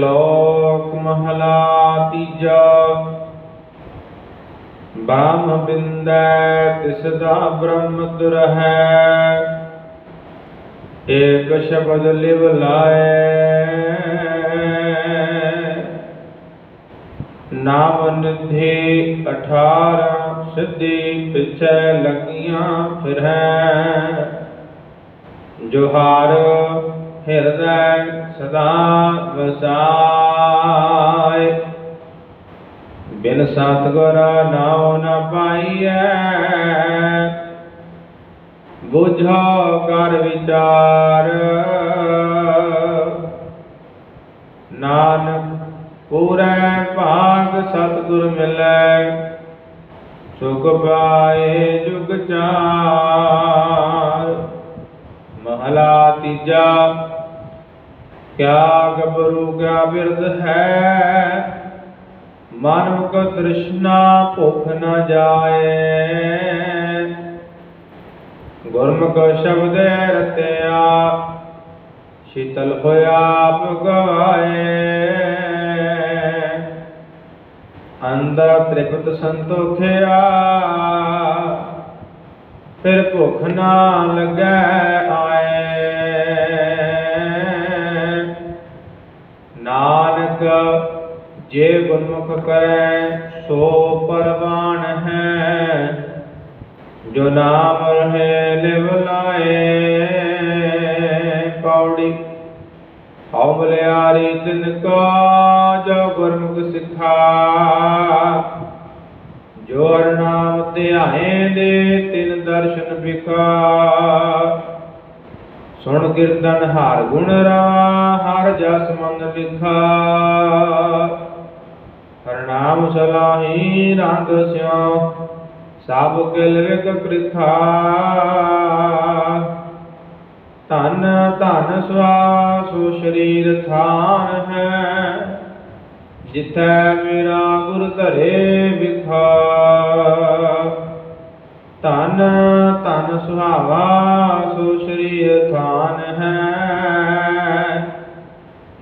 ਲੋਕ ਮਹਲਾ ਤੀਜਾ ਬਾਮ ਬਿੰਦੈ ਤਿਸ ਦਾ ਬ੍ਰਹਮ ਦੁਰਹੈ ਏਕ ਸ਼ਬਦ ਲਿਵ ਲਾਏ ਨਾਮ ਨਿਧੀ 18 ਸਿੱਧੀ ਪਿਛੈ ਲੱਗੀਆਂ ਫਿਰੈ ਜੋਹਾਰ ਹਿਰਦੈ ਸਦਾ ਵਸਾਇ। ਬਿਨ ਸਤਗੁਰ ਨਾਉ ਨ ਪਾਈਐ। ਬੁਝੋ ਕਰ ਵਿਚਾਰ। ਨਾਨਕ ਪੂਰੈ ਭਾਗ ਸਤਿਗੁਰ ਮਿਲੈ। ਸੁਖ ਪਾਏ ਜੁਗ ਚਾਰ। ਮਹਲਾ ਤੀਜਾ, ਕਿਆ ਗਬਰੂ ਕਿਆ ਬਿਰਧ ਹੈ? ਮਨੁਖ ਤ੍ਰਿਸ਼ਨਾ ਭੁਖ ਨ ਜਾਏ। ਗੁਰਮੁਖ ਸ਼ਬਦ ਰਤਿਆ, ਸ਼ੀਤਲ ਹੋਇਆ ਆਪ ਗਵਾਏ ਅੰਦਰ ਤ੍ਰਿਪਤ ਸੰਤੋਖਿਆ ਫਿਰ ਭੁਖ ਨਾ ਲੱਗੈ ਜੇ ਗੁਰਮੁਖ ਕਰੈ ਸੋ ਪਰਵਾਨ ਹੈ, ਜੋ ਨਾਮ ਰਹੇ ਲਿਵ ਲਾਏ, ਪੌੜੀ। ਹਉ ਬਲਿਆਰੀ ਤਿਨ ਕਾ, ਜੋ ਗੁਰਮੁਖ ਸਿਖਾ, ਜੋ ਹਰਿ ਨਾਮ ਧਿਆਏ ਦੇ ਤਿਨ ਦਰਸ਼ਨ ਵਿਖਾ। ਸੁਣ ਕੀਰਤਨ ਹਾਰ ਗੁਣ ਰਾ ਹਰ ਜਸ ਮਨ ਲਿਖਾ ਹਰ ਨਾਮ ਸਲਾਹੀ ਰੰਗ ਸਿਉ, ਸਭ ਕਿਲ ਵਿਗ ਪ੍ਰਿਖਾ। ਧਨ ਧਨ ਸਵਾਸੁ ਸਰੀਰ ਥਾਨ ਹੈ, ਜਿਥੈ ਮੇਰਾ ਗੁਰ ਧਰੇ ਵਿਖਾ। ਧਨ ਧਨ ਸੁਹਾਵਾ, ਸੋ ਸਰੀਰ ਥਾਨ ਹੈ।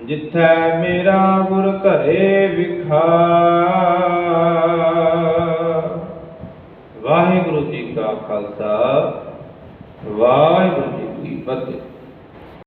ਜਿਥੈ ਮੇਰਾ ਗੁਰ ਘਰੇ ਵਿਖਾ। ਵਾਹਿਗੁਰੂ ਜੀ ਕਾ ਖਾਲਸਾ, ਵਾਹਿਗੁਰੂ ਜੀ ਕੀ ਫਤਿਹ।